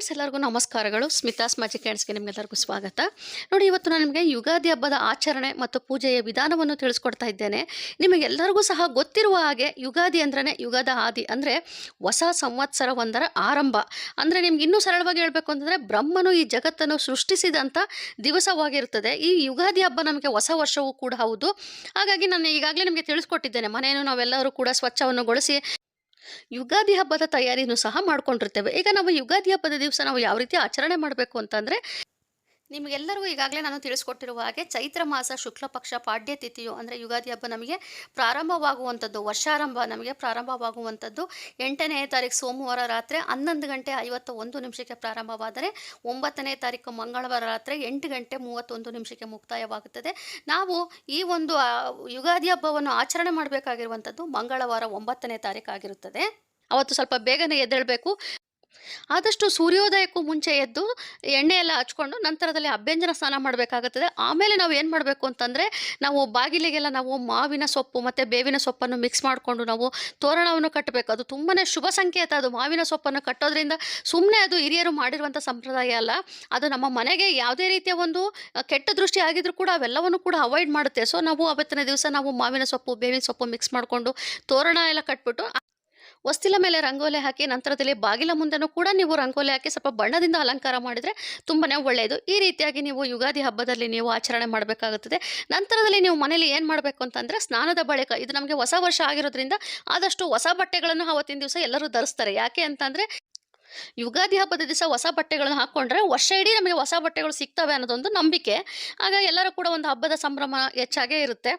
Friends ಎಲ್ಲರಿಗೂ ನಮಸ್ಕಾರಗಳು. ಸ್ಮಿತಾಸ್ ಕ್ಯಾಂಡ್ಸ್ಗೆ ಹ್ಯಾಂಡ್ಸ್ಗೆ ನಿಮಗೆಲ್ಲರಿಗೂ ಸ್ವಾಗತ. ನೋಡಿ, ಇವತ್ತು ನಾನು ನಿಮಗೆ ಯುಗಾದಿ ಹಬ್ಬದ ಆಚರಣೆ ಮತ್ತು ಪೂಜೆಯ ವಿಧಾನವನ್ನು ತಿಳಿಸ್ಕೊಡ್ತಾ ಇದ್ದೇನೆ. ನಿಮಗೆಲ್ಲರಿಗೂ ಸಹ ಗೊತ್ತಿರುವ ಹಾಗೆ ಯುಗಾದಿ ಅಂದ್ರೆ ಯುಗದ ಆದಿ ಅಂದರೆ ಹೊಸ ಸಂವತ್ಸರ ಒಂದರ ಆರಂಭ. ಅಂದರೆ ನಿಮ್ಗೆ ಇನ್ನೂ ಸರಳವಾಗಿ ಹೇಳಬೇಕು ಅಂತಂದರೆ ಬ್ರಹ್ಮನು ಈ ಜಗತ್ತನ್ನು ಸೃಷ್ಟಿಸಿದಂಥ ದಿವಸವಾಗಿರುತ್ತದೆ. ಈ ಯುಗಾದಿ ಹಬ್ಬ ನಮಗೆ ಹೊಸ ವರ್ಷವೂ ಕೂಡ ಹೌದು. ಹಾಗಾಗಿ ನಾನು ಈಗಾಗಲೇ ನಿಮಗೆ ತಿಳಿಸ್ಕೊಟ್ಟಿದ್ದೇನೆ. ಮನೆಯನ್ನು ನಾವೆಲ್ಲರೂ ಕೂಡ ಸ್ವಚ್ಛವನ್ನು ಗೊಳಿಸಿ ಯುಗಾದಿ ಹಬ್ಬದ ತಯಾರಿನೂ ಸಹ ಮಾಡ್ಕೊಂಡಿರ್ತೇವೆ. ಈಗ ನಾವು ಯುಗಾದಿ ಹಬ್ಬದ ದಿವಸ ನಾವು ಯಾವ ರೀತಿ ಆಚರಣೆ ಮಾಡಬೇಕು ಅಂತಂದರೆ ನಿಮಗೆಲ್ಲರಿಗೂ ಈಗಾಗಲೇ ನಾನು ತಿಳಿಸ್ಕೊಟ್ಟಿರುವ ಹಾಗೆ ಚೈತ್ರ ಮಾಸ ಶುಕ್ಲ ಪಕ್ಷ ಪಾಡ್ಯ ತಿಥಿಯು ಅಂದರೆ ಯುಗಾದಿ ಹಬ್ಬ ನಮಗೆ ಪ್ರಾರಂಭವಾಗುವಂಥದ್ದು, ವರ್ಷಾರಂಭ ನಮಗೆ ಪ್ರಾರಂಭವಾಗುವಂಥದ್ದು. ಎಂಟನೇ ತಾರೀಕು ಸೋಮವಾರ ರಾತ್ರಿ ಹನ್ನೊಂದು ಗಂಟೆ ಐವತ್ತ ಒಂದು ನಿಮಿಷಕ್ಕೆ ಪ್ರಾರಂಭವಾದರೆ ಒಂಬತ್ತನೇ ತಾರೀಕು ಮಂಗಳವಾರ ರಾತ್ರಿ ಎಂಟು ಗಂಟೆ ಮೂವತ್ತೊಂದು ನಿಮಿಷಕ್ಕೆ ಮುಕ್ತಾಯವಾಗುತ್ತದೆ. ನಾವು ಈ ಒಂದು ಯುಗಾದಿ ಹಬ್ಬವನ್ನು ಆಚರಣೆ ಮಾಡಬೇಕಾಗಿರುವಂಥದ್ದು ಮಂಗಳವಾರ ಒಂಬತ್ತನೇ ತಾರೀಕು ಆಗಿರುತ್ತದೆ. ಅವತ್ತು ಸ್ವಲ್ಪ ಬೇಗನೆ ಎದ್ದೇಳಬೇಕು. ಆದಷ್ಟು ಸೂರ್ಯೋದಯಕ್ಕೂ ಮುಂಚೆ ಎದ್ದು ಎಣ್ಣೆ ಎಲ್ಲ ಹಚ್ಕೊಂಡು ನಂತರದಲ್ಲಿ ಅಭ್ಯಂಜನ ಸ್ನಾನ ಮಾಡಬೇಕಾಗುತ್ತದೆ. ಆಮೇಲೆ ನಾವು ಏನು ಮಾಡಬೇಕು ಅಂತಂದರೆ, ನಾವು ಬಾಗಿಲಿಗೆಲ್ಲ ನಾವು ಮಾವಿನ ಸೊಪ್ಪು ಮತ್ತು ಬೇವಿನ ಸೊಪ್ಪನ್ನು ಮಿಕ್ಸ್ ಮಾಡಿಕೊಂಡು ನಾವು ತೋರಣವನ್ನು ಕಟ್ಟಬೇಕು. ಅದು ತುಂಬಾ ಶುಭ ಸಂಕೇತ. ಅದು ಮಾವಿನ ಸೊಪ್ಪನ್ನು ಕಟ್ಟೋದ್ರಿಂದ ಸುಮ್ಮನೆ ಅದು ಹಿರಿಯರು ಮಾಡಿರುವಂಥ ಸಂಪ್ರದಾಯ ಅಲ್ಲ. ಅದು ನಮ್ಮ ಮನೆಗೆ ಯಾವುದೇ ರೀತಿಯ ಒಂದು ಕೆಟ್ಟ ದೃಷ್ಟಿ ಆಗಿದ್ರೂ ಕೂಡ ಅವೆಲ್ಲವನ್ನು ಕೂಡ ಅವಾಯ್ಡ್ ಮಾಡುತ್ತೆ. ಸೊ ನಾವು ಅವತ್ತಿನ ದಿವಸ ನಾವು ಮಾವಿನ ಸೊಪ್ಪು, ಬೇವಿನ ಸೊಪ್ಪು ಮಿಕ್ಸ್ ಮಾಡಿಕೊಂಡು ತೋರಣ ಎಲ್ಲ ಕಟ್ಬಿಟ್ಟು ಹೊಸ್ತಿಲ ಮೇಲೆ ರಂಗೋಲಿ ಹಾಕಿ ನಂತರದಲ್ಲಿ ಬಾಗಿಲ ಮುಂದೆನೂ ಕೂಡ ನೀವು ರಂಗೋಲಿ ಹಾಕಿ ಸ್ವಲ್ಪ ಬಣ್ಣದಿಂದ ಅಲಂಕಾರ ಮಾಡಿದರೆ ತುಂಬಾ ಒಳ್ಳೆಯದು. ಈ ರೀತಿಯಾಗಿ ನೀವು ಯುಗಾದಿ ಹಬ್ಬದಲ್ಲಿ ನೀವು ಆಚರಣೆ ಮಾಡಬೇಕಾಗುತ್ತದೆ. ನಂತರದಲ್ಲಿ ನೀವು ಮನೇಲಿ ಏನು ಮಾಡಬೇಕು ಅಂತಂದರೆ ಸ್ನಾನದ ಬಳಿಕ, ಇದು ನಮಗೆ ಹೊಸ ವರ್ಷ ಆಗಿರೋದ್ರಿಂದ ಆದಷ್ಟು ಹೊಸ ಬಟ್ಟೆಗಳನ್ನು ಅವತ್ತಿನ ದಿವಸ ಎಲ್ಲರೂ ಧರಿಸ್ತಾರೆ. ಯಾಕೆ ಅಂತಂದರೆ ಯುಗಾದಿ ಹಬ್ಬದ ದಿವಸ ಹೊಸ ಬಟ್ಟೆಗಳನ್ನು ಹಾಕ್ಕೊಂಡ್ರೆ ವರ್ಷ ಇಡೀ ನಮಗೆ ಹೊಸ ಬಟ್ಟೆಗಳು ಸಿಗ್ತವೆ ಅನ್ನೋದೊಂದು ನಂಬಿಕೆ. ಆಗ ಎಲ್ಲರೂ ಕೂಡ ಒಂದು ಹಬ್ಬದ ಸಂಭ್ರಮ ಹೆಚ್ಚಾಗೇ ಇರುತ್ತೆ.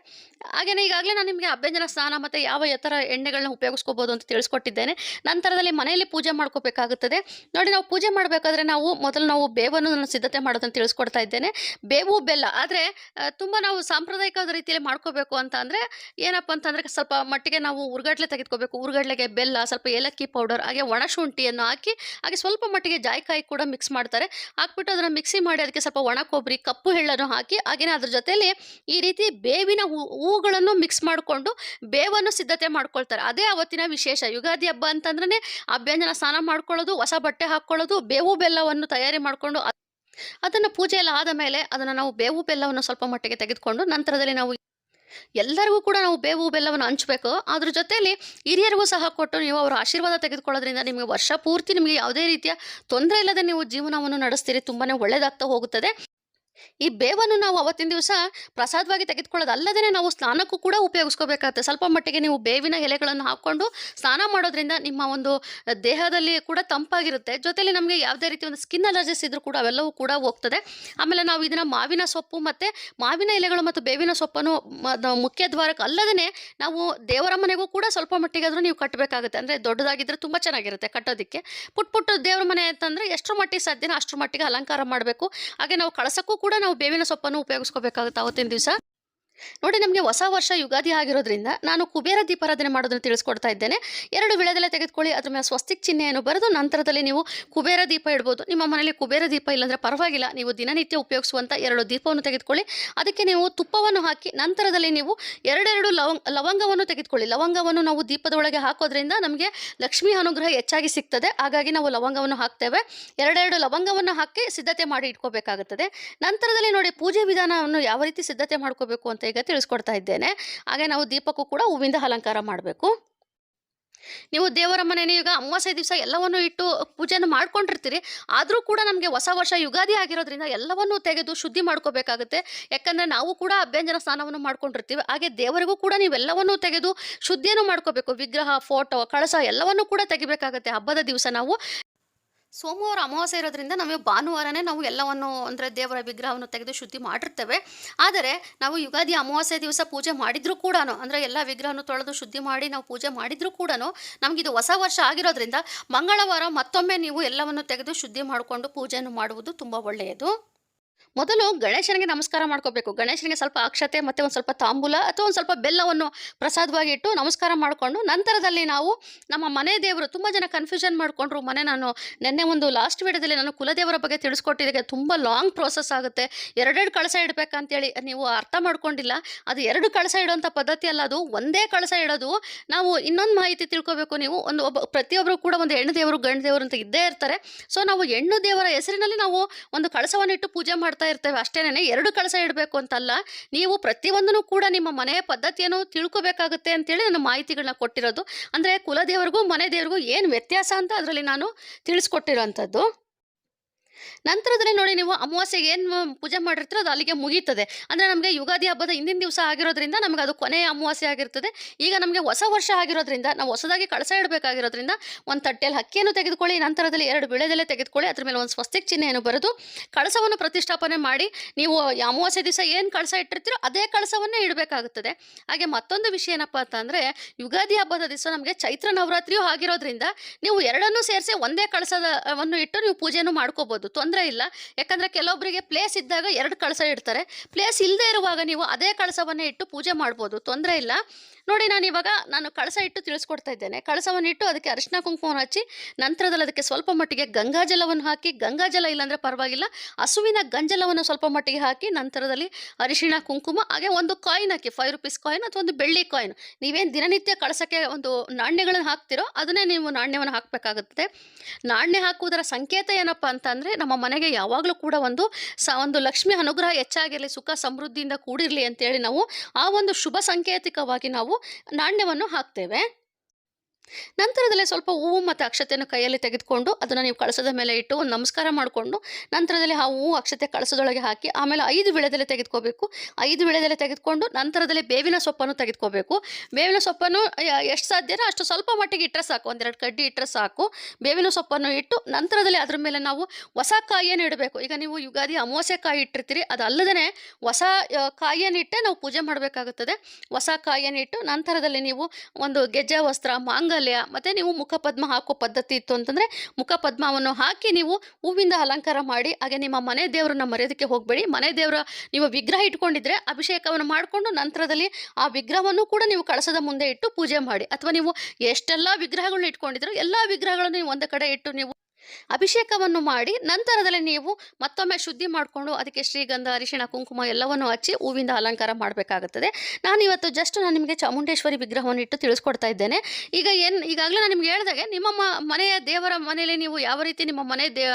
ಹಾಗೆಯೇ ಈಗಾಗಲೇ ನಾನು ನಿಮಗೆ ಅಭ್ಯಂಜನ ಸ್ನಾನ ಮತ್ತು ಯಾವ ಎತ್ತರ ಎಣ್ಣೆಗಳನ್ನ ಉಪಯೋಗಿಸ್ಕೋಬೋದು ಅಂತ ತಿಳಿಸ್ಕೊಟ್ಟಿದ್ದೇನೆ. ನಂತರದಲ್ಲಿ ಮನೆಯಲ್ಲಿ ಪೂಜೆ ಮಾಡ್ಕೋಬೇಕಾಗುತ್ತದೆ. ನೋಡಿ ನಾವು ಪೂಜೆ ಮಾಡಬೇಕಾದ್ರೆ ನಾವು ಮೊದಲು ನಾವು ಬೇವನ್ನು ನಾನು ಸಿದ್ಧತೆ ಮಾಡೋದನ್ನು ತಿಳಿಸ್ಕೊಡ್ತಾ ಇದ್ದೇನೆ. ಬೇವು, ಬೆಲ್ಲ ಆದರೆ ತುಂಬ ನಾವು ಸಾಂಪ್ರದಾಯಿಕ ರೀತಿಯಲ್ಲಿ ಮಾಡ್ಕೋಬೇಕು ಅಂತ ಅಂದರೆ ಏನಪ್ಪ ಅಂತಂದರೆ ಸ್ವಲ್ಪ ಮಟ್ಟಿಗೆ ನಾವು ಉರ್ಗಡ್ಲೆ ತೆಗೆದುಕೋಬೇಕು. ಉರ್ಗಡ್ಲೆಗೆ ಬೆಲ್ಲ, ಸ್ವಲ್ಪ ಏಲಕ್ಕಿ ಪೌಡರ್, ಹಾಗೆ ಒಣಶುಂಠಿಯನ್ನು ಹಾಕಿ ಹಾಗೆ ಸ್ವಲ್ಪ ಮಟ್ಟಿಗೆ ಜಾಯಿಕಾಯಿ ಕೂಡ ಮಿಕ್ಸ್ ಮಾಡ್ತಾರೆ. ಹಾಕ್ಬಿಟ್ಟು ಅದನ್ನು ಮಿಕ್ಸಿ ಮಾಡಿ ಅದಕ್ಕೆ ಸ್ವಲ್ಪ ಒಣ ಕೊಬ್ಬರಿ, ಕಪ್ಪು ಎಳ್ಳನ್ನು ಹಾಕಿ ಹಾಗೆಯೇ ಅದ್ರ ಜೊತೆಯಲ್ಲಿ ಈ ರೀತಿ ಬೇವಿನ ಹೂಗಳನ್ನು ಮಿಕ್ಸ್ ಮಾಡಿಕೊಂಡು ಬೇವನ್ನು ಸಿದ್ಧತೆ ಮಾಡ್ಕೊಳ್ತಾರೆ. ಅದೇ ಅವತ್ತಿನ ವಿಶೇಷ. ಯುಗಾದಿ ಹಬ್ಬ ಅಂತಂದ್ರೆ ಅಭ್ಯಂಜನ ಸ್ನಾನ ಮಾಡ್ಕೊಳ್ಳೋದು, ಹೊಸ ಬಟ್ಟೆ ಹಾಕ್ಕೊಳ್ಳೋದು, ಬೇವು ಬೆಲ್ಲವನ್ನು ತಯಾರಿ ಮಾಡಿಕೊಂಡು ಅದನ್ನು ಪೂಜೆ ಎಲ್ಲ ಆದ ಮೇಲೆ ಅದನ್ನು ನಾವು ಬೇವು ಬೆಲ್ಲವನ್ನು ಸ್ವಲ್ಪ ಮಟ್ಟಿಗೆ ತೆಗೆದುಕೊಂಡು ನಂತರದಲ್ಲಿ ನಾವು ಎಲ್ಲರಿಗೂ ಕೂಡ ನಾವು ಬೇವು ಬೆಲ್ಲವನ್ನು ಹಂಚಬೇಕು. ಅದ್ರ ಜೊತೆಯಲ್ಲಿ ಹಿರಿಯರಿಗೂ ಸಹ ಕೊಟ್ಟು ನೀವು ಅವರ ಆಶೀರ್ವಾದ ತೆಗೆದುಕೊಳ್ಳೋದ್ರಿಂದ ನಿಮಗೆ ವರ್ಷ ಪೂರ್ತಿ ನಿಮಗೆ ಯಾವುದೇ ರೀತಿಯ ತೊಂದರೆ ಇಲ್ಲದೆ ನೀವು ಜೀವನವನ್ನು ನಡೆಸ್ತೀರಿ. ತುಂಬಾ ಒಳ್ಳೆಯದಾಗ್ತಾ ಹೋಗುತ್ತದೆ. ಈ ಬೇವನ್ನು ನಾವು ಅವತ್ತಿನ ದಿವಸ ಪ್ರಸಾದವಾಗಿ ತೆಗೆದುಕೊಳ್ಳೋದು ಅಲ್ಲದೇ ನಾವು ಸ್ನಾನಕ್ಕೂ ಕೂಡ ಉಪಯೋಗಿಸ್ಕೋಬೇಕಾಗುತ್ತೆ. ಸ್ವಲ್ಪ ಮಟ್ಟಿಗೆ ನೀವು ಬೇವಿನ ಎಲೆಗಳನ್ನು ಹಾಕ್ಕೊಂಡು ಸ್ನಾನ ಮಾಡೋದ್ರಿಂದ ನಿಮ್ಮ ಒಂದು ದೇಹದಲ್ಲಿ ಕೂಡ ತಂಪಾಗಿರುತ್ತೆ. ಜೊತೆಯಲ್ಲಿ ನಮಗೆ ಯಾವುದೇ ರೀತಿ ಒಂದು ಸ್ಕಿನ್ ಅಲರ್ಜಿಸ್ ಇದ್ರೂ ಕೂಡ ಅವೆಲ್ಲವೂ ಕೂಡ ಹೋಗ್ತದೆ. ಆಮೇಲೆ ನಾವು ಇದನ್ನು ಮಾವಿನ ಸೊಪ್ಪು ಮತ್ತು ಮಾವಿನ ಎಲೆಗಳು ಮತ್ತು ಬೇವಿನ ಸೊಪ್ಪನ್ನು ಮುಖ್ಯ ದ್ವಾರಕ್ಕೆ ಅಲ್ಲದೇ ನಾವು ದೇವರ ಮನೆಗೂ ಕೂಡ ಸ್ವಲ್ಪ ಮಟ್ಟಿಗೆ ಆದರೂ ನೀವು ಕಟ್ಟಬೇಕಾಗುತ್ತೆ. ಅಂದರೆ ದೊಡ್ಡದಾಗಿದ್ದರೆ ತುಂಬ ಚೆನ್ನಾಗಿರುತ್ತೆ ಕಟ್ಟೋದಕ್ಕೆ. ಪುಟ್ ಪುಟ್ಟ ದೇವರ ಮನೆ ಅಂತಂದರೆ ಎಷ್ಟರ ಮಟ್ಟಿಗೆ ಸಾಧ್ಯನೋ ಅಷ್ಟರ ಮಟ್ಟಿಗೆ ಅಲಂಕಾರ ಮಾಡಬೇಕು. ಹಾಗೆ ನಾವು ಕಳಸಕ್ಕೂ ಕೂಡ ನಾವು ಬೇವಿನ ಸೊಪ್ಪನ್ನು ಉಪಯೋಗಿಸ್ಕೋಬೇಕಾಗುತ್ತೆ ಅವತ್ತಿನ ದಿವಸ. ನೋಡಿ, ನಮಗೆ ಹೊಸ ವರ್ಷ ಯುಗಾದಿ ಆಗಿರೋದ್ರಿಂದ ನಾನು ಕುಬೇರ ದೀಪಾರಾಧನೆ ಮಾಡೋದನ್ನು ತಿಳಿಸ್ಕೊಡ್ತಾ ಇದ್ದೇನೆ. ಎರಡು ವಿಳೆದೆಲೆ ತೆಗೆದುಕೊಳ್ಳಿ, ಅದ್ರ ಮೇಲೆ ಸ್ವಸ್ತಿಕ್ ಚಿಹ್ನೆಯನ್ನು ಬರೆದು ನಂತರದಲ್ಲಿ ನೀವು ಕುಬೇರ ದೀಪ ಇಡ್ಬೋದು. ನಿಮ್ಮ ಮನೆಯಲ್ಲಿ ಕುಬೇರ ದೀಪ ಇಲ್ಲಾಂದರೆ ಪರವಾಗಿಲ್ಲ, ನೀವು ದಿನನಿತ್ಯ ಉಪಯೋಗಿಸುವಂಥ ಎರಡು ದೀಪವನ್ನು ತೆಗೆದುಕೊಳ್ಳಿ. ಅದಕ್ಕೆ ನೀವು ತುಪ್ಪವನ್ನು ಹಾಕಿ ನಂತರದಲ್ಲಿ ನೀವು ಎರಡೆರಡು ಲವಂಗ, ಲವಂಗವನ್ನು ತೆಗೆದುಕೊಳ್ಳಿ. ಲವಂಗವನ್ನು ನಾವು ದೀಪದ ಒಳಗೆ ಹಾಕೋದ್ರಿಂದ ನಮಗೆ ಲಕ್ಷ್ಮೀ ಅನುಗ್ರಹ ಹೆಚ್ಚಾಗಿ ಸಿಗ್ತದೆ. ಹಾಗಾಗಿ ನಾವು ಲವಂಗವನ್ನು ಹಾಕ್ತೇವೆ. ಎರಡೆರಡು ಲವಂಗವನ್ನು ಹಾಕಿ ಸಿದ್ಧತೆ ಮಾಡಿ ಇಟ್ಕೋಬೇಕಾಗುತ್ತದೆ. ನಂತರದಲ್ಲಿ ನೋಡಿ, ಪೂಜೆ ವಿಧಾನವನ್ನು ಯಾವ ರೀತಿ ಸಿದ್ಧತೆ ಮಾಡ್ಕೋಬೇಕು ಅಂತ ಈಗ ತಿಳಿಸ್ಕೊಡ್ತಾ ಇದ್ದೇನೆ. ಹಾಗೆ ನಾವು ದೀಪಕ್ಕೂ ಕೂಡ ಹೂವಿಂದ ಅಲಂಕಾರ ಮಾಡಬೇಕು. ನೀವು ದೇವರ ಮನೆಯಲ್ಲಿ ಈಗ ಅಮಾವಾಸ್ಯ ದಿವಸ ಎಲ್ಲವನ್ನು ಇಟ್ಟು ಪೂಜೆಯನ್ನು ಮಾಡ್ಕೊಂಡಿರ್ತೀರಿ. ಆದರೂ ಕೂಡ ನಮಗೆ ಹೊಸ ವರ್ಷ ಯುಗಾದಿ ಆಗಿರೋದ್ರಿಂದ ಎಲ್ಲವನ್ನು ತೆಗೆದು ಶುದ್ಧಿ ಮಾಡ್ಕೋಬೇಕಾಗುತ್ತೆ. ಯಾಕಂದರೆ ನಾವು ಕೂಡ ಅಭ್ಯಂಜನ ಸ್ನಾನವನ್ನು ಮಾಡ್ಕೊಂಡಿರ್ತೀವಿ. ಹಾಗೆ ದೇವರಿಗೂ ಕೂಡ ನೀವೆಲ್ಲವನ್ನು ತೆಗೆದು ಶುದ್ಧಿಯನ್ನು ಮಾಡ್ಕೋಬೇಕು. ವಿಗ್ರಹ ಫೋಟೋ ಕಳಸ ಎಲ್ಲವನ್ನು ಕೂಡ ತೆಗಿಬೇಕಾಗುತ್ತೆ ಹಬ್ಬದ ದಿವಸ ನಾವು. ಸೋಮವಾರ ಅಮಾವಾಸ್ಯೆ ಇರೋದ್ರಿಂದ ನಾವು ಭಾನುವಾರನೇ ನಾವು ಎಲ್ಲವನ್ನು ಅಂದರೆ ದೇವರ ವಿಗ್ರಹವನ್ನು ತೆಗೆದು ಶುದ್ಧಿ ಮಾಡಿರ್ತೇವೆ. ಆದರೆ ನಾವು ಯುಗಾದಿ ಅಮಾವಾಸ್ಯೆ ದಿವಸ ಪೂಜೆ ಮಾಡಿದರೂ ಕೂಡ ಅಂದರೆ ಎಲ್ಲ ವಿಗ್ರಹವನ್ನು ತೊಳೆದು ಶುದ್ಧಿ ಮಾಡಿ ನಾವು ಪೂಜೆ ಮಾಡಿದರೂ ಕೂಡ ನಮಗಿದು ಹೊಸ ವರ್ಷ ಆಗಿರೋದ್ರಿಂದ ಮಂಗಳವಾರ ಮತ್ತೊಮ್ಮೆ ನೀವು ಎಲ್ಲವನ್ನು ತೆಗೆದು ಶುದ್ಧಿ ಮಾಡಿಕೊಂಡು ಪೂಜೆಯನ್ನು ಮಾಡುವುದು ತುಂಬ ಒಳ್ಳೆಯದು. ಮೊದಲು ಗಣೇಶನಿಗೆ ನಮಸ್ಕಾರ ಮಾಡ್ಕೋಬೇಕು. ಗಣೇಶನಿಗೆ ಸ್ವಲ್ಪ ಅಕ್ಷತೆ ಮತ್ತು ಒಂದು ಸ್ವಲ್ಪ ತಾಂಬೂಲ ಅಥವಾ ಒಂದು ಸ್ವಲ್ಪ ಬೆಲ್ಲವನ್ನು ಪ್ರಸಾದವಾಗಿ ಇಟ್ಟು ನಮಸ್ಕಾರ ಮಾಡಿಕೊಂಡು ನಂತರದಲ್ಲಿ ನಾವು ನಮ್ಮ ಮನೆ ದೇವರು ತುಂಬ ಜನ ಕನ್ಫ್ಯೂಷನ್ ಮಾಡಿಕೊಂಡ್ರು. ಮನೆ ನಾನು ನಿನ್ನೆ ಒಂದು ಲಾಸ್ಟ್ ವಿಡಿಯೋದಲ್ಲಿ ನಾನು ಕುಲದೇವರ ಬಗ್ಗೆ ತಿಳಿಸ್ಕೊಟ್ಟಿದ್ದಕ್ಕೆ ತುಂಬ ಲಾಂಗ್ ಪ್ರೋಸೆಸ್ ಆಗುತ್ತೆ. ಎರಡೆರಡು ಕಳಸ ಇಡಬೇಕಂತೇಳಿ ನೀವು ಅರ್ಥ ಮಾಡ್ಕೊಂಡಿಲ್ಲ. ಅದು ಎರಡು ಕಳಸ ಇಡೋಂಥ ಪದ್ಧತಿ ಅಲ್ಲ, ಅದು ಒಂದೇ ಕಳಸ ಇಡೋದು. ನಾವು ಇನ್ನೊಂದು ಮಾಹಿತಿ ತಿಳ್ಕೊಬೇಕು ನೀವು. ಒಂದು ಒಬ್ಬ ಪ್ರತಿಯೊಬ್ಬರು ಕೂಡ ಒಂದು ಹೆಣ್ಣು ದೇವರು ಗಂಡು ದೇವರು ಅಂತ ಇದ್ದೇ ಇರ್ತಾರೆ. ಸೊ ನಾವು ಹೆಣ್ಣು ದೇವರ ಹೆಸರಿನಲ್ಲಿ ನಾವು ಒಂದು ಕಳಸವನ್ನು ಇಟ್ಟು ಪೂಜೆ ಮಾಡ್ತಾ ಇರ್ತೇವೆ. ಅಷ್ಟೇನೆ ಎರಡು ಕಳಸ ಇಡಬೇಕು ಅಂತಲ್ಲ, ನೀವು ಪ್ರತಿಯೊಂದನ್ನು ಕೂಡ ನಿಮ್ಮ ಮನೆಯ ಪದ್ಧತಿಯನ್ನು ತಿಳ್ಕೊಬೇಕಾಗುತ್ತೆ ಅಂತೇಳಿ ನಾನು ಮಾಹಿತಿಗಳನ್ನ ಕೊಟ್ಟಿರೋದು. ಅಂದರೆ ಕುಲದೇವರಿಗೂ ಮನೆ ದೇವರಿಗೂ ಏನು ವ್ಯತ್ಯಾಸ ಅಂತ ಅದರಲ್ಲಿ ನಾನು ತಿಳಿಸ್ಕೊಟ್ಟಿರೋಂಥದ್ದು. ನಂತರದಲ್ಲಿ ನೋಡಿ ನೀವು ಅಮಾವಾಸ್ಯೆಗೆ ಏನು ಪೂಜೆ ಮಾಡಿರ್ತೀರೋ ಅದು ಅಲ್ಲಿಗೆ ಮುಗೀತದೆ ಅಂದರೆ ನಮಗೆ ಯುಗಾದಿ ಹಬ್ಬದ ಹಿಂದಿನ ದಿವಸ ಆಗಿರೋದ್ರಿಂದ ನಮಗೆ ಅದು ಕೊನೆಯ ಅಮಾವಾಸ್ಯೆ ಆಗಿರ್ತದೆ. ಈಗ ನಮಗೆ ಹೊಸ ವರ್ಷ ಆಗಿರೋದ್ರಿಂದ, ನಾವು ಹೊಸದಾಗಿ ಕಳಸ ಇಡಬೇಕಾಗಿರೋದ್ರಿಂದ ಒಂದು ತಟ್ಟೆಯಲ್ಲಿ ಹಕ್ಕಿಯನ್ನು ತೆಗೆದುಕೊಳ್ಳಿ, ನಂತರದಲ್ಲಿ ಎರಡು ಬಿಳೆದೆಲೆ ತೆಗೆದುಕೊಳ್ಳಿ, ಅದ್ರ ಮೇಲೆ ಒಂದು ಸ್ವಸ್ತಿಕ್ ಚಿಹ್ನೆಯನ್ನು ಬರೆದು ಕಳಸವನ್ನು ಪ್ರತಿಷ್ಠಾಪನೆ ಮಾಡಿ, ನೀವು ಅಮಾವಾಸ್ಯೆ ದಿವಸ ಏನು ಕಳಸ ಇಟ್ಟಿರ್ತೀರೋ ಅದೇ ಕಳಸವನ್ನೇ ಇಡಬೇಕಾಗುತ್ತದೆ. ಹಾಗೆ ಮತ್ತೊಂದು ವಿಷಯ ಏನಪ್ಪ ಅಂತಂದರೆ ಯುಗಾದಿ ಹಬ್ಬದ ದಿವಸ ನಮಗೆ ಚೈತ್ರ ನವರಾತ್ರಿಯೂ ಆಗಿರೋದ್ರಿಂದ ನೀವು ಎರಡನ್ನೂ ಸೇರಿಸಿ ಒಂದೇ ಕಳಸವನ್ನು ಇಟ್ಟು ನೀವು ಪೂಜೆಯನ್ನು ಮಾಡ್ಕೋಬೋದು. ತೊಂದರೆ ಇಲ್ಲ. ಯಾಕಂದರೆ ಕೆಲವೊಬ್ಬರಿಗೆ ಪ್ಲೇಸ್ ಇದ್ದಾಗ ಎರಡು ಕಳಸ ಇಡ್ತಾರೆ. ಪ್ಲೇಸ್ ಇಲ್ಲದೆ ಇರುವಾಗ ನೀವು ಅದೇ ಕಳಸವನ್ನೇ ಇಟ್ಟು ಪೂಜೆ ಮಾಡ್ಬೋದು. ತೊಂದರೆ ಇಲ್ಲ. ನೋಡಿ, ನಾನು ಇವಾಗ ನಾನು ಕಳಸ ಇಟ್ಟು ತಿಳಿಸ್ಕೊಡ್ತಾ ಇದ್ದೇನೆ. ಕಳಸವನ್ನು ಇಟ್ಟು ಅದಕ್ಕೆ ಅರಿಶಿನ ಕುಂಕುಮವನ್ನು ಹಚ್ಚಿ, ನಂತರದಲ್ಲಿ ಅದಕ್ಕೆ ಸ್ವಲ್ಪ ಮಟ್ಟಿಗೆ ಗಂಗಾಜಲವನ್ನು ಹಾಕಿ ಗಂಗಾಜಲ ಇಲ್ಲಾಂದರೆ ಪರವಾಗಿಲ್ಲ, ಹಸುವಿನ ಗಂಜಲವನ್ನು ಸ್ವಲ್ಪ ಮಟ್ಟಿಗೆ ಹಾಕಿ, ನಂತರದಲ್ಲಿ ಅರಿಶಿಣ ಕುಂಕುಮ, ಹಾಗೆ ಒಂದು ಕಾಯಿನ್ ಹಾಕಿ ಫೈವ್ ರುಪೀಸ್ ಕಾಯಿನ್ ಅಥವಾ ಒಂದು ಬೆಳ್ಳಿ ಕಾಯಿನ್ ನೀವೇನು ದಿನನಿತ್ಯ ಕಳಸಕ್ಕೆ ಒಂದು ನಾಣ್ಯಗಳನ್ನು ಹಾಕ್ತಿರೋ, ಅದನ್ನೇ ನೀವು ನಾಣ್ಯವನ್ನು ಹಾಕಬೇಕಾಗುತ್ತೆ. ನಾಣ್ಯ ಹಾಕುವುದರ ಸಂಕೇತ ಏನಪ್ಪ ಅಂತಂದರೆ ನಮ್ಮ ಮನೆಗೆ ಯಾವಾಗಲೂ ಕೂಡ ಒಂದು ಸ, ಒಂದು ಲಕ್ಷ್ಮಿ ಅನುಗ್ರಹ ಹೆಚ್ಚಾಗಿರಲಿ, ಸುಖ ಸಮೃದ್ಧಿಯಿಂದ ಕೂಡಿರಲಿ ಅಂತೇಳಿ ನಾವು ಆ ಒಂದು ಶುಭ ಸಂಕೇತಿಕವಾಗಿ ನಾವು ನಾಣ್ಯವನ್ನು ಹಾಕ್ತೇವೆ. ನಂತರದಲ್ಲೇ ಸ್ವಲ್ಪ ಹೂವು ಮತ್ತು ಅಕ್ಷತೆಯನ್ನು ಕೈಯಲ್ಲಿ ತೆಗೆದುಕೊಂಡು ಅದನ್ನು ನೀವು ಕಳಸದ ಮೇಲೆ ಇಟ್ಟು ಒಂದು ನಮಸ್ಕಾರ ಮಾಡಿಕೊಂಡು ನಂತರದಲ್ಲಿ ಆ ಹೂವು ಅಕ್ಷತೆ ಕಳಸದೊಳಗೆ ಹಾಕಿ ಆಮೇಲೆ ಐದು ವಿಳೆದೆಲೆ ತೆಗೆದುಕೋಬೇಕು. ಐದು ವಿಳೆದೆಲೆ ತೆಗೆದುಕೊಂಡು ನಂತರದಲ್ಲಿ ಬೇವಿನ ಸೊಪ್ಪನ್ನು ತೆಗೆದುಕೋಬೇಕು. ಬೇವಿನ ಸೊಪ್ಪನ್ನು ಎಷ್ಟು ಸಾಧ್ಯನೋ ಅಷ್ಟು ಸ್ವಲ್ಪ ಮಟ್ಟಿಗೆ ಇಟ್ಟರೆ ಸಾಕು. ಒಂದೆರಡು ಕಡ್ಡಿ ಇಟ್ಟರೆ ಸಾಕು. ಬೇವಿನ ಸೊಪ್ಪನ್ನು ಇಟ್ಟು ನಂತರದಲ್ಲಿ ಅದ್ರ ಮೇಲೆ ನಾವು ಹೊಸ ಕಾಯಿಯನ್ನು ಇಡಬೇಕು. ಈಗ ನೀವು ಯುಗಾದಿ ಅಮಾವಾಸ್ಯೆ ಕಾಯಿ ಇಟ್ಟಿರ್ತೀರಿ. ಅದಲ್ಲದೇ ಹೊಸ ಕಾಯಿಯನ್ನು ಇಟ್ಟೆ ನಾವು ಪೂಜೆ ಮಾಡಬೇಕಾಗುತ್ತದೆ. ಹೊಸ ಕಾಯಿಯನ್ನು ಇಟ್ಟು ನಂತರದಲ್ಲಿ ನೀವು ಒಂದು ಗೆಜ್ಜೆ, ವಸ್ತ್ರ, ಮಾಂಗಲ್ಯ ಮತ್ತು ನೀವು ಮುಖಪದ್ಮ ಹಾಕೋ ಪದ್ಧತಿ ಇತ್ತು ಅಂತಂದರೆ ಮುಖಪದ್ಮವನ್ನು ಹಾಕಿ ನೀವು ಹೂವಿಂದ ಅಲಂಕಾರ ಮಾಡಿ, ಹಾಗೆ ನಿಮ್ಮ ಮನೆ ದೇವರನ್ನ ಮರೆಯೋದಕ್ಕೆ ಹೋಗಬೇಡಿ. ಮನೆ ದೇವರ ನೀವು ವಿಗ್ರಹ ಇಟ್ಕೊಂಡಿದ್ರೆ ಅಭಿಷೇಕವನ್ನು ಮಾಡಿಕೊಂಡು ನಂತರದಲ್ಲಿ ಆ ವಿಗ್ರಹವನ್ನು ಕೂಡ ನೀವು ಕಳಸದ ಮುಂದೆ ಇಟ್ಟು ಪೂಜೆ ಮಾಡಿ. ಅಥವಾ ನೀವು ಎಷ್ಟೆಲ್ಲ ವಿಗ್ರಹಗಳನ್ನ ಇಟ್ಕೊಂಡಿದ್ರು ಎಲ್ಲ ವಿಗ್ರಹಗಳನ್ನು ನೀವು ಒಂದು ಕಡೆ ಇಟ್ಟು ನೀವು ಅಭಿಷೇಕವನ್ನು ಮಾಡಿ ನಂತರದಲ್ಲಿ ನೀವು ಮತ್ತೊಮ್ಮೆ ಶುದ್ಧಿ ಮಾಡಿಕೊಂಡು ಅದಕ್ಕೆ ಶ್ರೀಗಂಧ, ಅರಿಶಿಣ, ಕುಂಕುಮ ಎಲ್ಲವನ್ನು ಹಚ್ಚಿ ಹೂವಿಂದ ಅಲಂಕಾರ ಮಾಡಬೇಕಾಗುತ್ತದೆ. ನಾನು ಇವತ್ತು ಜಸ್ಟ್ ನಾನು ನಿಮಗೆ ಚಾಮುಂಡೇಶ್ವರಿ ವಿಗ್ರಹವನ್ನು ಇಟ್ಟು ತಿಳಿಸ್ಕೊಡ್ತಾ ಇದ್ದೇನೆ. ಈಗ ಏನು, ಈಗಾಗಲೇ ನಾನು ನಿಮ್ಗೆ ಹೇಳಿದಾಗೆ ನಿಮ್ಮ ಮನೆಯ ದೇವರ ಮನೆಯಲ್ಲಿ ನೀವು ಯಾವ ರೀತಿ ನಿಮ್ಮ ಮನೆ ದೇ,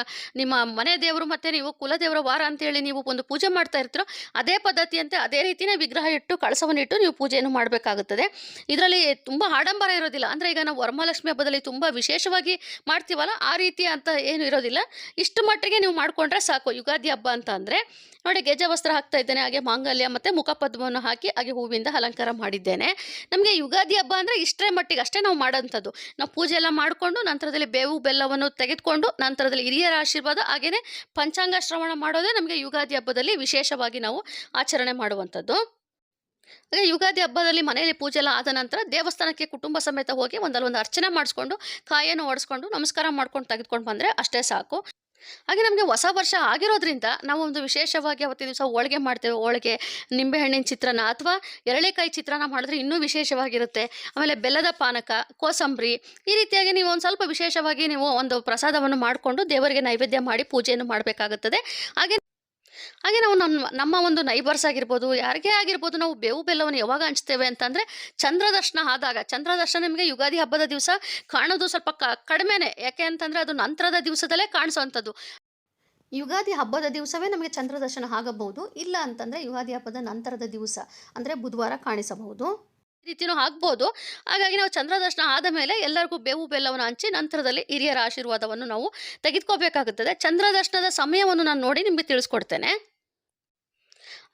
ನಿಮ್ಮ ಮನೆ ದೇವರು ಮತ್ತು ನೀವು ಕುಲದೇವರ ವಾರ ಅಂತೇಳಿ ನೀವು ಒಂದು ಪೂಜೆ ಮಾಡ್ತಾ ಇರ್ತೀರೋ ಅದೇ ಪದ್ಧತಿಯಂತೆ ಅದೇ ರೀತಿಯೇ ವಿಗ್ರಹ ಇಟ್ಟು ಕಳಸವನ್ನು ಇಟ್ಟು ನೀವು ಪೂಜೆಯನ್ನು ಮಾಡಬೇಕಾಗುತ್ತದೆ. ಇದರಲ್ಲಿ ತುಂಬ ಆಡಂಬರ ಇರೋದಿಲ್ಲ. ಅಂದರೆ ಈಗ ನಾವು ವರಮಹಾಲಕ್ಷ್ಮಿ ಹಬ್ಬದಲ್ಲಿ ತುಂಬ ವಿಶೇಷವಾಗಿ ಮಾಡ್ತೀವಲ್ಲ, ಆ ರೀತಿ ಅಂತ ಏನು ಇರೋದಿಲ್ಲ. ಇಷ್ಟು ಮಟ್ಟಿಗೆ ನೀವು ಮಾಡಿಕೊಂಡ್ರೆ ಸಾಕು. ಯುಗಾದಿ ಹಬ್ಬ ಅಂತ ಅಂದರೆ, ನೋಡಿ ಗೆಜ ವಸ್ತ್ರ ಹಾಕ್ತಾ ಇದ್ದೇನೆ, ಹಾಗೆ ಮಾಂಗಲ್ಯ ಮತ್ತು ಮುಖಪದ್ಮವನ್ನು ಹಾಕಿ, ಹಾಗೆ ಹೂವಿಂದ ಅಲಂಕಾರ ಮಾಡಿದ್ದೇನೆ. ನಮಗೆ ಯುಗಾದಿ ಹಬ್ಬ ಅಂದರೆ ಇಷ್ಟೇ ಮಟ್ಟಿಗೆ, ಅಷ್ಟೇ ನಾವು ಮಾಡೋಂಥದ್ದು. ನಾವು ಪೂಜೆ ಎಲ್ಲ ಮಾಡಿಕೊಂಡು, ನಂತರದಲ್ಲಿ ಬೇವು ಬೆಲ್ಲವನ್ನು ತೆಗೆದುಕೊಂಡು, ನಂತರದಲ್ಲಿ ಹಿರಿಯರ ಆಶೀರ್ವಾದ ಹಾಗೆಯೇ ಪಂಚಾಂಗ ಶ್ರವಣ ಮಾಡೋದೇ ನಮಗೆ ಯುಗಾದಿ ಹಬ್ಬದಲ್ಲಿ ವಿಶೇಷವಾಗಿ ನಾವು ಆಚರಣೆ ಮಾಡುವಂಥದ್ದು. ಹಾಗೆ ಯುಗಾದಿ ಹಬ್ಬದಲ್ಲಿ ಮನೆಯಲ್ಲಿ ಪೂಜೆ ಎಲ್ಲ ಆದ ನಂತರ ದೇವಸ್ಥಾನಕ್ಕೆ ಕುಟುಂಬ ಸಮೇತ ಹೋಗಿ ಒಂದಲ್ಲೊಂದು ಅರ್ಚನೆ ಮಾಡಿಸ್ಕೊಂಡು ಕಾಯನ್ನು ಓಡಿಸ್ಕೊಂಡು ನಮಸ್ಕಾರ ಮಾಡ್ಕೊಂಡು ತೆಗೆದುಕೊಂಡು ಬಂದರೆ ಅಷ್ಟೇ ಸಾಕು. ಹಾಗೆ ನಮಗೆ ಹೊಸ ವರ್ಷ ಆಗಿರೋದ್ರಿಂದ ನಾವು ಒಂದು ವಿಶೇಷವಾಗಿ ಅವತ್ತಿನ ದಿವಸ ಹೋಳಿಗೆ ಮಾಡ್ತೇವೆ. ಹೋಳಿಗೆ ನಿಂಬೆಹಣ್ಣಿನ ಚಿತ್ರಾನ್ನ ಅಥವಾ ಎರಳೆಕಾಯಿ ಚಿತ್ರಾನ್ನ ಮಾಡಿದ್ರೆ ಇನ್ನೂ ವಿಶೇಷವಾಗಿರುತ್ತೆ. ಆಮೇಲೆ ಬೆಲ್ಲದ ಪಾನಕ, ಕೋಸಂಬರಿ ಈ ರೀತಿಯಾಗಿ ನೀವು ಒಂದು ಸ್ವಲ್ಪ ವಿಶೇಷವಾಗಿ ನೀವು ಒಂದು ಪ್ರಸಾದವನ್ನು ಮಾಡಿಕೊಂಡು ದೇವರಿಗೆ ನೈವೇದ್ಯ ಮಾಡಿ ಪೂಜೆಯನ್ನು ಮಾಡಬೇಕಾಗುತ್ತದೆ. ಹಾಗೆ ಹಾಗೆ ನಾವು ನಮ್ಮ ನಮ್ಮ ಒಂದು ನೈಬರ್ಸ್ ಆಗಿರ್ಬೋದು, ಯಾರಿಗೇ ಆಗಿರ್ಬೋದು ನಾವು ಬೇವು ಬೆಲ್ಲವನ್ನು ಯಾವಾಗ ಹಂಚ್ತೇವೆ ಅಂತಂದರೆ ಚಂದ್ರದರ್ಶನ ಆದಾಗ, ಚಂದ್ರದರ್ಶನ ನಿಮಗೆ ಯುಗಾದಿ ಹಬ್ಬದ ದಿವಸ ಕಾಣೋದು ಸ್ವಲ್ಪ ಕ, ಕಡಿಮೆನೇ. ಯಾಕೆ ಅಂತಂದರೆ ಅದು ನಂತರದ ದಿವಸದಲ್ಲೇ ಕಾಣಿಸುವಂಥದ್ದು. ಯುಗಾದಿ ಹಬ್ಬದ ದಿವಸವೇ ನಮಗೆ ಚಂದ್ರದರ್ಶನ ಆಗಬಹುದು. ಇಲ್ಲ ಅಂತಂದರೆ ಯುಗಾದಿ ಹಬ್ಬದ ನಂತರದ ದಿವಸ, ಅಂದರೆ ಬುಧವಾರ ಕಾಣಿಸಬಹುದು. ರೀತಿಯೂ ಆಗ್ಬೋದು. ಹಾಗಾಗಿ ನಾವು ಚಂದ್ರ ದರ್ಶನ ಆದ ಮೇಲೆ ಎಲ್ಲರಿಗೂ ಬೇವು ಬೆಲ್ಲವನ್ನು ಹಂಚಿ ನಂತರದಲ್ಲಿ ಹಿರಿಯರ ಆಶೀರ್ವಾದವನ್ನು ನಾವು ತೆಗೆದುಕೋಬೇಕಾಗುತ್ತದೆ. ಚಂದ್ರ ದರ್ಶನದ ಸಮಯವನ್ನು ನಾನು ನೋಡಿ ನಿಮಗೆ ತಿಳಿಸ್ಕೊಡ್ತೇನೆ.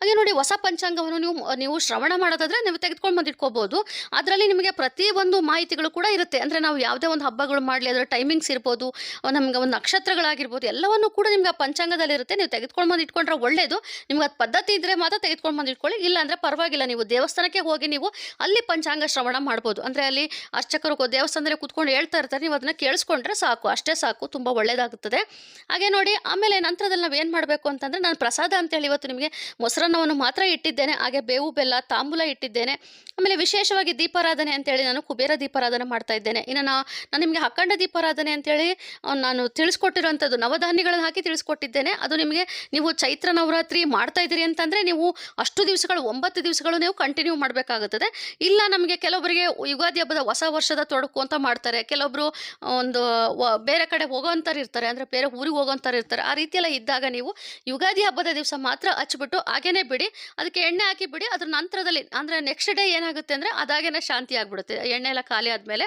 ಹಾಗೆ ನೋಡಿ ಹೊಸ ಪಂಚಾಂಗವನ್ನು ನೀವು ನೀವು ಶ್ರವಣ ಮಾಡೋದಾದ್ರೆ ನೀವು ತೆಗೆದುಕೊಂಡು ಬಂದು ಇಟ್ಕೋಬೋದು. ಅದರಲ್ಲಿ ನಿಮಗೆ ಪ್ರತಿ ಒಂದು ಮಾಹಿತಿಗಳು ಕೂಡ ಇರುತ್ತೆ. ಅಂದರೆ ನಾವು ಯಾವುದೇ ಒಂದು ಹಬ್ಬಗಳು ಮಾಡಲಿ ಅದರ ಟೈಮಿಂಗ್ಸ್ ಇರ್ಬೋದು, ನಮಗೆ ಒಂದು ನಕ್ಷತ್ರಗಳಾಗಿರ್ಬೋದು, ಎಲ್ಲವನ್ನು ಕೂಡ ನಿಮ್ಗೆ ಆ ಪಂಚಾಂಗದಲ್ಲಿ ಇರುತ್ತೆ. ನೀವು ತೆಗೆದುಕೊಂಡು ಬಂದು ಇಟ್ಕೊಂಡ್ರೆ ಒಳ್ಳೆಯದು ನಿಮ್ಗೆ ಅದು ಪದ್ಧತಿ ಇದ್ದರೆ ಮಾತ್ರ ತೆಗೆದುಕೊಂಡು ಬಂದು ಇಟ್ಕೊಳ್ಳಿ. ಇಲ್ಲ ಅಂದರೆ ಪರವಾಗಿಲ್ಲ, ನೀವು ದೇವಸ್ಥಾನಕ್ಕೆ ಹೋಗಿ ನೀವು ಅಲ್ಲಿ ಪಂಚಾಂಗ ಶ್ರವಣ ಮಾಡ್ಬೋದು. ಅಂದರೆ ಅಲ್ಲಿ ಅರ್ಚಕರು ದೇವಸ್ಥಾನದಲ್ಲಿ ಕೂತ್ಕೊಂಡು ಹೇಳ್ತಾ ಇರ್ತಾರೆ. ನೀವು ಅದನ್ನು ಕೇಳಿಸ್ಕೊಂಡ್ರೆ ಸಾಕು. ಅಷ್ಟೇ ಸಾಕು. ತುಂಬ ಒಳ್ಳೆಯದಾಗುತ್ತದೆ ಹಾಗೆ ನೋಡಿ, ಆಮೇಲೆ ನಂತರದಲ್ಲಿ ನಾವು ಏನು ಮಾಡಬೇಕು ಅಂತಂದರೆ, ನಾನು ಪ್ರಸಾದ ಅಂತೇಳಿ ಇವತ್ತು ನಿಮಗೆ ಮೊಸರನ್ನವನ್ನು ಮಾತ್ರ ಇಟ್ಟಿದ್ದೇನೆ, ಹಾಗೆ ಬೇವು ಬೆಲ್ಲ, ತಾಂಬೂಲ ಇಟ್ಟಿದ್ದೇನೆ. ಆಮೇಲೆ ವಿಶೇಷವಾಗಿ ದೀಪಾರಾಧನೆ ಅಂತೇಳಿ ನಾನು ಕುಬೇರ ದೀಪಾರಾಧನೆ ಮಾಡ್ತಾ ಇದ್ದೇನೆ. ಇನ್ನು ನಾನು ನಿಮಗೆ ಅಖಂಡ ದೀಪಾರಾಧನೆ ಅಂತೇಳಿ ನಾನು ತಿಳಿಸ್ಕೊಟ್ಟಿರುವಂಥದ್ದು ನವಧಾನ್ಯಗಳನ್ನು ಹಾಕಿ ತಿಳಿಸ್ಕೊಟ್ಟಿದ್ದೇನೆ. ಅದು ನಿಮಗೆ ನೀವು ಚೈತ್ರ ನವರಾತ್ರಿ ಮಾಡ್ತಾ ಇದ್ದೀರಿ ಅಂತಂದರೆ ನೀವು ಅಷ್ಟು ದಿವಸಗಳು, ಒಂಬತ್ತು ದಿವಸಗಳು ನೀವು ಕಂಟಿನ್ಯೂ ಮಾಡಬೇಕಾಗುತ್ತದೆ. ಇಲ್ಲ ನಮಗೆ ಕೆಲವೊಬ್ಬರಿಗೆ ಯುಗಾದಿ ಹಬ್ಬದ ಹೊಸ ವರ್ಷದ ತೊಡಕು ಅಂತ ಮಾಡ್ತಾರೆ. ಕೆಲವೊಬ್ಬರು ಒಂದು ಬೇರೆ ಕಡೆ ಹೋಗೋವಂಥರು ಇರ್ತಾರೆ. ಅಂದರೆ ಬೇರೆ ಊರಿಗೆ ಹೋಗೋವಂಥವ್ರು ಇರ್ತಾರೆ. ಆ ರೀತಿಯೆಲ್ಲ ಇದ್ದಾಗ ನೀವು ಯುಗಾದಿ ಹಬ್ಬದ ದಿವಸ ಮಾತ್ರ ಹಚ್ಚಿಬಿಟ್ಟು, ಹಾಗೇನೆ ಬಿಡಿ, ಅದಕ್ಕೆ ಎಣ್ಣೆ ಹಾಕಿ ಬಿಡಿ, ಅದ್ರ ನಂತರದಲ್ಲಿ ಅಂದರೆ ನೆಕ್ಸ್ಟ್ ಡೇ ಏನಾಗುತ್ತೆ ಅಂದರೆ ಅದಾಗೇನೆ ಶಾಂತಿ ಆಗಿಬಿಡುತ್ತೆ. ಎಣ್ಣೆ ಎಲ್ಲ ಖಾಲಿ ಆದಮೇಲೆ.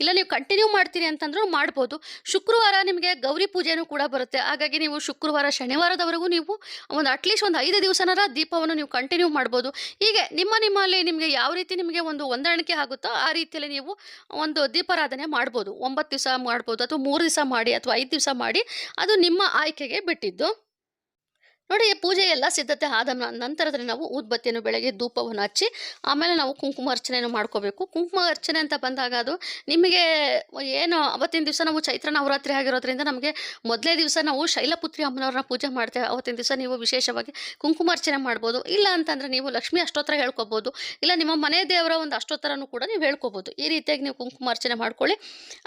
ಇಲ್ಲ ನೀವು ಕಂಟಿನ್ಯೂ ಮಾಡ್ತೀರಿ ಅಂತಂದ್ರೂ ಮಾಡ್ಬೋದು. ಶುಕ್ರವಾರ ನಿಮಗೆ ಗೌರಿ ಪೂಜೆನೂ ಕೂಡ ಬರುತ್ತೆ. ಹಾಗಾಗಿ ನೀವು ಶುಕ್ರವಾರ, ಶನಿವಾರದವರೆಗೂ ನೀವು ಒಂದು ಅಟ್ಲೀಸ್ಟ್ ಒಂದು ಐದು ದಿವಸನಾರ ದೀಪವನ್ನು ನೀವು ಕಂಟಿನ್ಯೂ ಮಾಡ್ಬೋದು. ಹೀಗೆ ನಿಮ್ಮ ನಿಮ್ಮಲ್ಲಿ ನಿಮಗೆ ಯಾವ ರೀತಿ ನಿಮಗೆ ಒಂದು ಹೊಂದಾಣಿಕೆ ಆಗುತ್ತೋ ಆ ರೀತಿಯಲ್ಲಿ ನೀವು ಒಂದು ದೀಪಾರಾಧನೆ ಮಾಡ್ಬೋದು. ಒಂಬತ್ತು ದಿವಸ ಮಾಡ್ಬೋದು, ಅಥವಾ ಮೂರು ದಿವಸ ಮಾಡಿ, ಅಥವಾ ಐದು ದಿವಸ ಮಾಡಿ, ಅದು ನಿಮ್ಮ ಆಯ್ಕೆಗೆ ಬಿಟ್ಟಿದ್ದು. ನೋಡಿ, ಪೂಜೆ ಎಲ್ಲ ಸಿದ್ಧತೆ ಆದ ನಂತರದಲ್ಲಿ ನಾವು ಊದ್ಬತ್ತಿಯನ್ನು ಬೆಳಗ್ಗೆ ಧೂಪವನ್ನು ಹಚ್ಚಿ, ಆಮೇಲೆ ನಾವು ಕುಂಕುಮ ಅರ್ಚನೆಯನ್ನು ಮಾಡ್ಕೋಬೇಕು. ಕುಂಕುಮ ಅರ್ಚನೆ ಅಂತ ಬಂದಾಗ ಅದು ನಿಮಗೆ ಏನು ಅವತ್ತಿನ ದಿವಸ ನಾವು ಚೈತ್ರ ನವರಾತ್ರಿ ಆಗಿರೋದ್ರಿಂದ ನಮಗೆ ಮೊದಲೇ ದಿವಸ ನಾವು ಶೈಲಪುತ್ರಿ ಅಮ್ಮನವ್ರನ್ನ ಪೂಜೆ ಮಾಡ್ತೇವೆ. ಅವತ್ತಿನ ದಿವಸ ನೀವು ವಿಶೇಷವಾಗಿ ಕುಂಕುಮ ಅರ್ಚನೆ ಮಾಡ್ಬೋದು. ಇಲ್ಲ ಅಂತಂದರೆ ನೀವು ಲಕ್ಷ್ಮಿ ಅಷ್ಟೋತ್ತರ ಹೇಳ್ಕೊಬೋದು. ಇಲ್ಲ ನಿಮ್ಮ ಮನೆ ದೇವರ ಒಂದು ಅಷ್ಟೋತ್ತರನೂ ಕೂಡ ನೀವು ಹೇಳ್ಕೊಬೋದು. ಈ ರೀತಿಯಾಗಿ ನೀವು ಕುಂಕುಮ ಅರ್ಚನೆ ಮಾಡ್ಕೊಳ್ಳಿ.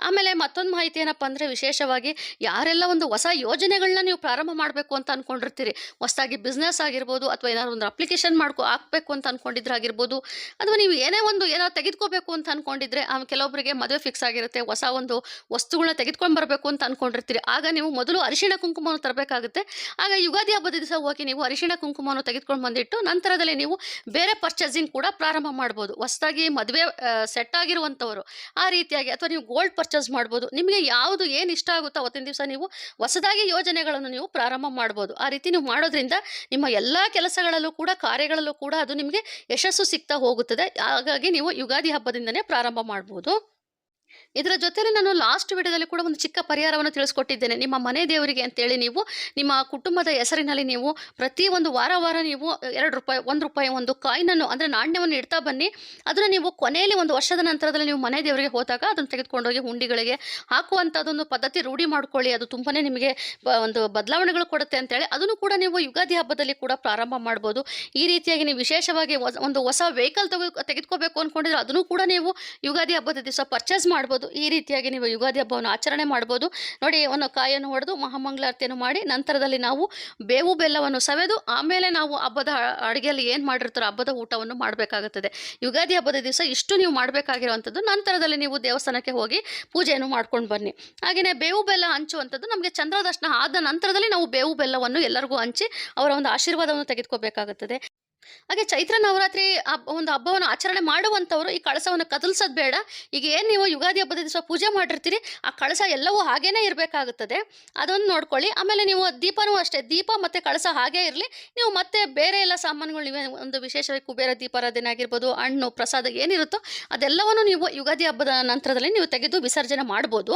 ಆಮೇಲೆ ಮತ್ತೊಂದು ಮಾಹಿತಿ ಏನಪ್ಪ ಅಂದರೆ ವಿಶೇಷವಾಗಿ ಯಾರೆಲ್ಲ ಒಂದು ಹೊಸ ಯೋಜನೆಗಳನ್ನ ನೀವು ಪ್ರಾರಂಭ ಮಾಡಬೇಕು ಅಂತ ಅಂದ್ಕೊಂಡಿರ್ತೀರಿ ಹೊಸದಾಗಿ ಬಿಸ್ನೆಸ್ ಆಗಿರ್ಬೋದು ಅಥವಾ ಏನಾದ್ರು ಒಂದು ಅಪ್ಲಿಕೇಶನ್ ಮಾಡ್ಕೊ, ಹಾಕ್ಬೇಕು ಅಂತ ಅಂದ್ಕೊಂಡಿದ್ರೆ ಆಗಿರ್ಬೋದು, ಅಥವಾ ನೀವು ಏನೇ ಒಂದು ಏನೋ ತೆಗೆದುಕೋಬೇಕು ಅಂತ ಅಂದ್ಕೊಂಡಿದ್ರೆ ಆ ಕೆಲವೊಬ್ಬರಿಗೆ ಮದುವೆ ಫಿಕ್ಸ್ ಆಗಿರುತ್ತೆ, ಹೊಸ ಒಂದು ವಸ್ತುಗಳನ್ನ ತೆಗೆದುಕೊಂಡು ಬರಬೇಕು ಅಂತ ಅಂದ್ಕೊಂಡಿರ್ತೀರಿ ಆಗ ನೀವು ಮೊದಲು ಅರಿಶಿಣ ಕುಂಕುಮವನ್ನು ತರಬೇಕಾಗುತ್ತೆ. ಆಗ ಯುಗಾದಿ ಹಬ್ಬದ ದಿವಸ ಹೋಗಿ ನೀವು ಅರಿಶಿಣ ಕುಂಕುಮವನ್ನು ತೆಗೆದುಕೊಂಡು ಬಂದಿಟ್ಟು ನಂತರದಲ್ಲಿ ನೀವು ಬೇರೆ ಪರ್ಚೇಸಿಂಗ್ ಕೂಡ ಪ್ರಾರಂಭ ಮಾಡ್ಬೋದು. ಹೊಸದಾಗಿ ಮದುವೆ ಸೆಟ್ ಆಗಿರುವಂಥವರು ಆ ರೀತಿಯಾಗಿ, ಅಥವಾ ನೀವು ಗೋಲ್ಡ್ ಪರ್ಚೇಸ್ ಮಾಡ್ಬೋದು. ನಿಮಗೆ ಯಾವುದು ಏನು ಇಷ್ಟ ಆಗುತ್ತೋ ಅವತ್ತಿನ ದಿವಸ ನೀವು ಹೊಸದಾಗಿ ಯೋಜನೆಗಳನ್ನು ನೀವು ಪ್ರಾರಂಭ ಮಾಡ್ಬೋದು. ಆ ರೀತಿ ನೀವು ಮಾಡೋದ್ರಿಂದ ನಿಮ್ಮ ಎಲ್ಲ ಕೆಲಸಗಳಲ್ಲೂ ಕೂಡ, ಕಾರ್ಯಗಳಲ್ಲೂ ಕೂಡ ಅದು ನಿಮಗೆ ಯಶಸ್ಸು ಸಿಗ್ತಾ ಹೋಗುತ್ತದೆ. ಹಾಗಾಗಿ ನೀವು ಯುಗಾದಿ ಹಬ್ಬದಿಂದನೇ ಪ್ರಾರಂಭ ಮಾಡ್ಬೋದು. ಇದರ ಜೊತೆಲಿ ನಾನು ಲಾಸ್ಟ್ ವಿಡಿಯೋದಲ್ಲಿ ಕೂಡ ಒಂದು ಚಿಕ್ಕ ಪರಿಹಾರವನ್ನು ತಿಳಿಸ್ಕೊಟ್ಟಿದ್ದೇನೆ. ನಿಮ್ಮ ಮನೆ ದೇವರಿಗೆ ಅಂತೇಳಿ ನೀವು, ನಿಮ್ಮ ಕುಟುಂಬದ ಹೆಸರಿನಲ್ಲಿ ನೀವು ಪ್ರತಿ ಒಂದು ವಾರ ವಾರ ನೀವು ಎರಡು ರೂಪಾಯಿ, ಒಂದು ರೂಪಾಯಿ ಒಂದು ಕಾಯಿನನ್ನು ಅಂದರೆ ನಾಣ್ಯವನ್ನು ಇಡ್ತಾ ಬನ್ನಿ. ಅದನ್ನು ನೀವು ಕೊನೆಯಲ್ಲಿ ಒಂದು ವರ್ಷದ ನಂತರದಲ್ಲಿ ನೀವು ಮನೆ ದೇವರಿಗೆ ಹೋದಾಗ ಅದನ್ನು ತೆಗೆದುಕೊಂಡೋಗಿ ಹುಂಡಿಗಳಿಗೆ ಹಾಕುವಂಥದ್ದೊಂದು ಪದ್ಧತಿ ರೂಢಿ ಮಾಡ್ಕೊಳ್ಳಿ. ಅದು ತುಂಬಾ ನಿಮಗೆ ಒಂದು ಬದಲಾವಣೆಗಳು ಕೊಡುತ್ತೆ ಅಂತೇಳಿ. ಅದನ್ನು ಕೂಡ ನೀವು ಯುಗಾದಿ ಹಬ್ಬದಲ್ಲಿ ಕೂಡ ಪ್ರಾರಂಭ ಮಾಡ್ಬೋದು. ಈ ರೀತಿಯಾಗಿ ನೀವು ವಿಶೇಷವಾಗಿ ಒಂದು ಹೊಸ ವೆಹಿಕಲ್ ತಗೋ ತೆಗೆದುಕೋಬೇಕು ಅಂದ್ಕೊಂಡಿದ್ರೆ ಅದನ್ನು ಕೂಡ ನೀವು ಯುಗಾದಿ ಹಬ್ಬದ ದಿವಸ ಪರ್ಚೇಸ್ ಮಾಡ್ಬೋದು. ಈ ರೀತಿಯಾಗಿ ನೀವು ಯುಗಾದಿ ಹಬ್ಬವನ್ನು ಆಚರಣೆ ಮಾಡ್ಬೋದು. ನೋಡಿ, ಒಂದು ಕಾಯನ್ನು ಹೊಡೆದು ಮಹಾಮಂಗಳಾರತಿಯನ್ನು ಮಾಡಿ, ನಂತರದಲ್ಲಿ ನಾವು ಬೇವು ಬೆಲ್ಲವನ್ನು ಸವೆದು, ಆಮೇಲೆ ನಾವು ಹಬ್ಬದ ಅಡುಗೆಯಲ್ಲಿ ಏನು ಮಾಡಿರ್ತಾರೋ ಹಬ್ಬದ ಊಟವನ್ನು ಮಾಡಬೇಕಾಗುತ್ತದೆ. ಯುಗಾದಿ ಹಬ್ಬದ ದಿವಸ ಇಷ್ಟು ನೀವು ಮಾಡಬೇಕಾಗಿರುವಂಥದ್ದು, ನಂತರದಲ್ಲಿ ನೀವು ದೇವಸ್ಥಾನಕ್ಕೆ ಹೋಗಿ ಪೂಜೆಯನ್ನು ಮಾಡ್ಕೊಂಡು ಬನ್ನಿ. ಹಾಗೆಯೇ ಬೇವು ಬೆಲ್ಲ ಹಂಚುವಂಥದ್ದು ನಮಗೆ ಚಂದ್ರದರ್ಶನ ಆದ ನಂತರದಲ್ಲಿ ನಾವು ಬೇವು ಬೆಲ್ಲವನ್ನು ಎಲ್ಲರಿಗೂ ಹಂಚಿ ಅವರ ಒಂದು ಆಶೀರ್ವಾದವನ್ನು ತೆಗೆದುಕೋಬೇಕಾಗುತ್ತದೆ. ಹಾಗೆ ಚೈತ್ರ ನವರಾತ್ರಿ ಒಂದು ಹಬ್ಬವನ್ನು ಆಚರಣೆ ಮಾಡುವಂಥವ್ರು ಈ ಕಳಸವನ್ನು ಕದಲ್ಸೋದು ಬೇಡ. ಈಗ ಏನು ನೀವು ಯುಗಾದಿ ಹಬ್ಬದ ದಿವಸ ಪೂಜೆ ಮಾಡಿರ್ತೀರಿ, ಆ ಕಳಸ ಎಲ್ಲವೂ ಹಾಗೇನೇ ಇರಬೇಕಾಗುತ್ತದೆ. ಅದೊಂದು ನೋಡ್ಕೊಳ್ಳಿ. ಆಮೇಲೆ ನೀವು ದೀಪನೂ ಅಷ್ಟೇ, ದೀಪ ಮತ್ತು ಕಳಸ ಹಾಗೇ ಇರಲಿ. ನೀವು ಮತ್ತೆ ಬೇರೆ ಎಲ್ಲ ಸಾಮಾನುಗಳು, ನೀವೇ ಒಂದು ವಿಶೇಷವಾಗಿ ಕುಬೇರ ದೀಪಾರಾಧನೆ ಆಗಿರ್ಬೋದು, ಹಣ್ಣು, ಪ್ರಸಾದ ಏನಿರುತ್ತೋ ಅದೆಲ್ಲವನ್ನು ನೀವು ಯುಗಾದಿ ಹಬ್ಬದ ನಂತರದಲ್ಲಿ ನೀವು ತೆಗೆದು ವಿಸರ್ಜನೆ ಮಾಡ್ಬೋದು.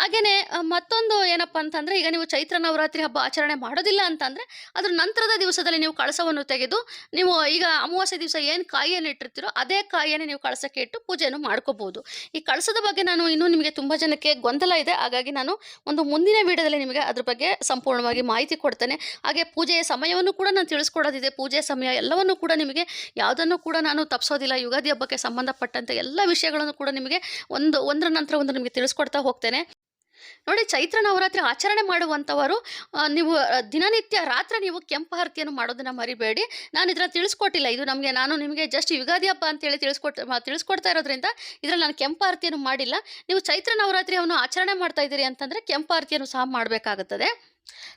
ಹಾಗೆಯೇ ಮತ್ತೊಂದು ಏನಪ್ಪ ಅಂತಂದರೆ, ಈಗ ನೀವು ಚೈತ್ರ ನವರಾತ್ರಿ ಹಬ್ಬ ಆಚರಣೆ ಮಾಡೋದಿಲ್ಲ ಅಂತಂದರೆ, ಅದರ ನಂತರದ ದಿವಸದಲ್ಲಿ ನೀವು ಕಳಸವನ್ನು ತೆಗೆದು ನೀವು ಈಗ ಅಮಾವಾಸ್ಯ ದಿವಸ ಏನು ಕಾಯಿಯನ್ನು ಇಟ್ಟಿರ್ತೀರೋ ಅದೇ ಕಾಯಿಯನ್ನು ನೀವು ಕಳಸಕ್ಕೆ ಇಟ್ಟು ಪೂಜೆಯನ್ನು ಮಾಡ್ಕೋಬಹುದು. ಈ ಕಳಸದ ಬಗ್ಗೆ ನಾನು ಇನ್ನೂ ನಿಮಗೆ ತುಂಬ ಜನಕ್ಕೆ ಗೊಂದಲ ಇದೆ. ಹಾಗಾಗಿ ನಾನು ಒಂದು ಮುಂದಿನ ವಿಡಿಯೋದಲ್ಲಿ ನಿಮಗೆ ಅದ್ರ ಬಗ್ಗೆ ಸಂಪೂರ್ಣವಾಗಿ ಮಾಹಿತಿ ಕೊಡ್ತೇನೆ. ಹಾಗೆ ಪೂಜೆಯ ಸಮಯವನ್ನು ಕೂಡ ನಾನು ತಿಳಿಸ್ಕೊಡೋದಿದೆ. ಪೂಜೆಯ ಸಮಯ ಎಲ್ಲವನ್ನು ಕೂಡ ನಿಮಗೆ ಯಾವುದನ್ನು ಕೂಡ ನಾನು ತಪ್ಪಿಸೋದಿಲ್ಲ ಯುಗಾದಿ ಹಬ್ಬಕ್ಕೆ ಸಂಬಂಧಪಟ್ಟಂಥ ಎಲ್ಲ ವಿಷಯಗಳನ್ನು ಕೂಡ ನಿಮಗೆ ಒಂದು ಒಂದರ ನಂತರ ಒಂದು ನಿಮಗೆ ತಿಳಿಸ್ಕೊಡ್ತಾ ಹೋಗ್ತೇನೆ. ನೋಡಿ ಚೈತ್ರ ನವರಾತ್ರಿ ಆಚರಣೆ ಮಾಡುವಂಥವರು ನೀವು ದಿನನಿತ್ಯ ರಾತ್ರಿ ನೀವು ಕೆಂಪು ಆರತಿಯನ್ನು ಮಾಡೋದನ್ನು ಮರಿಬೇಡಿ. ನಾನು ಇದನ್ನು ತಿಳಿಸ್ಕೊಟ್ಟಿಲ್ಲ, ಇದು ನಮಗೆ, ನಾನು ನಿಮಗೆ ಜಸ್ಟ್ ಯುಗಾದಿ ಹಬ್ಬ ಅಂತೇಳಿ ತಿಳಿಸ್ಕೊಟ್ ತಿಳಿಸ್ಕೊಡ್ತಾ ಇರೋದ್ರಿಂದ ಇದರಲ್ಲಿ ನಾನು ಕೆಂಪು ಆರತಿಯನ್ನು ಮಾಡಿಲ್ಲ. ನೀವು ಚೈತ್ರ ನವರಾತ್ರಿಯನ್ನು ಆಚರಣೆ ಮಾಡ್ತಾ ಇದ್ದೀರಿ ಅಂತಂದರೆ ಕೆಂಪು ಆರತಿಯನ್ನು ಸಹ ಮಾಡಬೇಕಾಗುತ್ತದೆ.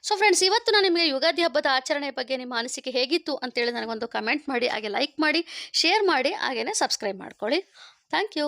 ಸೊ ಫ್ರೆಂಡ್ಸ್ ಇವತ್ತು ನಾನು ನಿಮಗೆ ಯುಗಾದಿ ಹಬ್ಬದ ಆಚರಣೆ ಬಗ್ಗೆ ನಿಮ್ಮ ಅನಿಸಿಕೆ ಹೇಗಿತ್ತು ಅಂತೇಳಿ ನನಗೊಂದು ಕಮೆಂಟ್ ಮಾಡಿ, ಹಾಗೆ ಲೈಕ್ ಮಾಡಿ ಶೇರ್ ಮಾಡಿ ಹಾಗೆಯೇ ಸಬ್ಸ್ಕ್ರೈಬ್ ಮಾಡ್ಕೊಳ್ಳಿ. Thank you